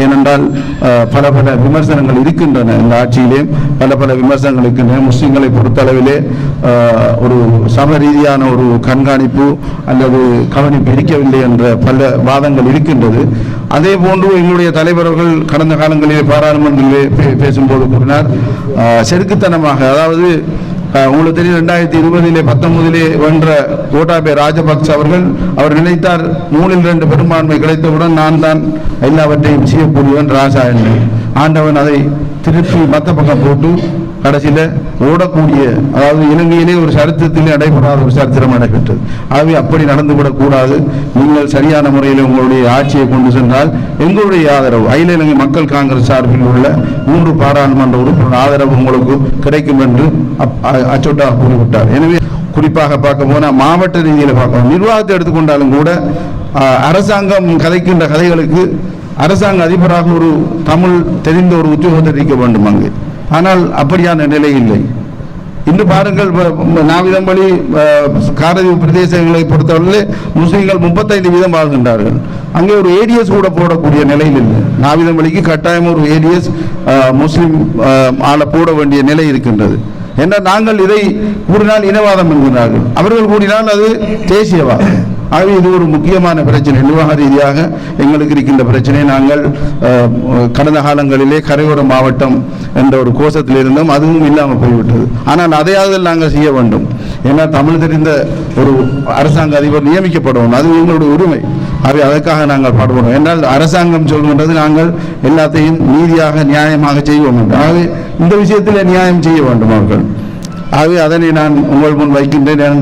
ஏனென்றால் பல பல விமர்சனங்கள் இருக்கின்றன இந்த ஆட்சியிலே. பல பல விமர்சனங்கள் இருக்கின்றன. முஸ்லீம்களை பொறுத்தளவிலே ஒரு சம ரீதியான ஒரு கண்காணிப்பு அல்லது கவனிப்பு இருக்கவில்லை என்ற பல வாதங்கள் இருக்கின்றது. அதே போன்று எங்களுடைய தலைவர்கள் கடந்த காலங்களிலே பாராளுமன்றத்திலே பே- பேசும்போது கூறினார் செருக்குத்தனமாக அதாவது உங்களுக்கு தெரியும் ரெண்டாயிரத்தி இருபதிலே பத்தொன்பதிலே வென்ற கோட்டாபே ராஜபக்ச அவர்கள் அவர் நினைத்தார் மூணில் ரெண்டு பெரும்பான்மை கிடைத்தவுடன் நான் தான் எல்லாவற்றையும் செய்யக்கூடியவன் ராஜா என்று ஆண்டவன் அதை திருப்பி மத்த பக்கம் போட்டு கடைசியில் ஓடக்கூடிய அதாவது இலங்கையிலே ஒரு சரித்திரத்திலே நடைபெறாத ஒரு சரித்திரம் நடைபெற்றது. ஆகவே அப்படி நடந்து விடக்கூடாது நீங்கள் சரியான முறையில் உங்களுடைய ஆட்சியை கொண்டு சென்றால் எங்களுடைய ஆதரவு அகில இலங்கை மக்கள் காங்கிரஸ் சார்பில் உள்ள மூன்று பாராளுமன்ற உறுப்பினர் ஆதரவு உங்களுக்கு கிடைக்கும் என்று அப்- அச்சொட்டாக கூறிவிட்டார். எனவே குறிப்பாக பார்க்க போனால் மாவட்ட ரீதியில் பார்க்கணும். நிர்வாகத்தை எடுத்துக்கொண்டாலும் கூட அரசாங்கம் கதைக்கின்ற கதைகளுக்கு அரசாங்க அதிபராக ஒரு தமிழ் தெரிந்த ஒரு உத்தியோகத்தை இருக்க வேண்டும் அங்கே. ஆனால் அப்படியான நிலை இல்லை. இன்று பாருங்கள் நாவிதம் வழி காரதீவு பிரதேசங்களை பொறுத்தவரையிலே முஸ்லீம்கள் முப்பத்தைந்து வீதம் வாழ்கின்றார்கள். அங்கே ஒரு ஏடிஎஸ் கூட போடக்கூடிய நிலையில் இல்லை. நாவிதம் வழிக்கு கட்டாயம் ஒரு ஏடிஎஸ் முஸ்லீம் ஆள ஆளை போட வேண்டிய நிலை இருக்கின்றது. என்றால் நாங்கள் இதை கூறினால் இனவாதம் என்கிறார்கள். அவர்கள் கூறினால் அது தேசியவாதம். ஆகவே இது ஒரு முக்கியமான பிரச்சனை. நிர்வாக ரீதியாக எங்களுக்கு இருக்கின்ற பிரச்சனை. நாங்கள் கடந்த காலங்களிலே கரையோர மாவட்டம் என்ற ஒரு கோஷத்தில் இருந்தோம். அதுவும் இல்லாமல் போய்விட்டது. ஆனால் அதையாவது நாங்கள் செய்ய வேண்டும். ஏன்னா தமிழ் தெரிந்த ஒரு அரசாங்க அதிபர் நியமிக்கப்படணும். அது எங்களுடைய உரிமை. ஆகவே அதற்காக நாங்கள் பாடுபடுவோம் என்றால் அரசாங்கம் சொல்கின்றது நாங்கள் எல்லாத்தையும் நீதியாக நியாயமாக செய்வோம் என்று. ஆகவே இந்த விஷயத்தில் நியாயம் செய்ய வேண்டும் அவர்கள். ஆகவே அதனை நான் உங்கள் முன் வைக்கின்றேன்.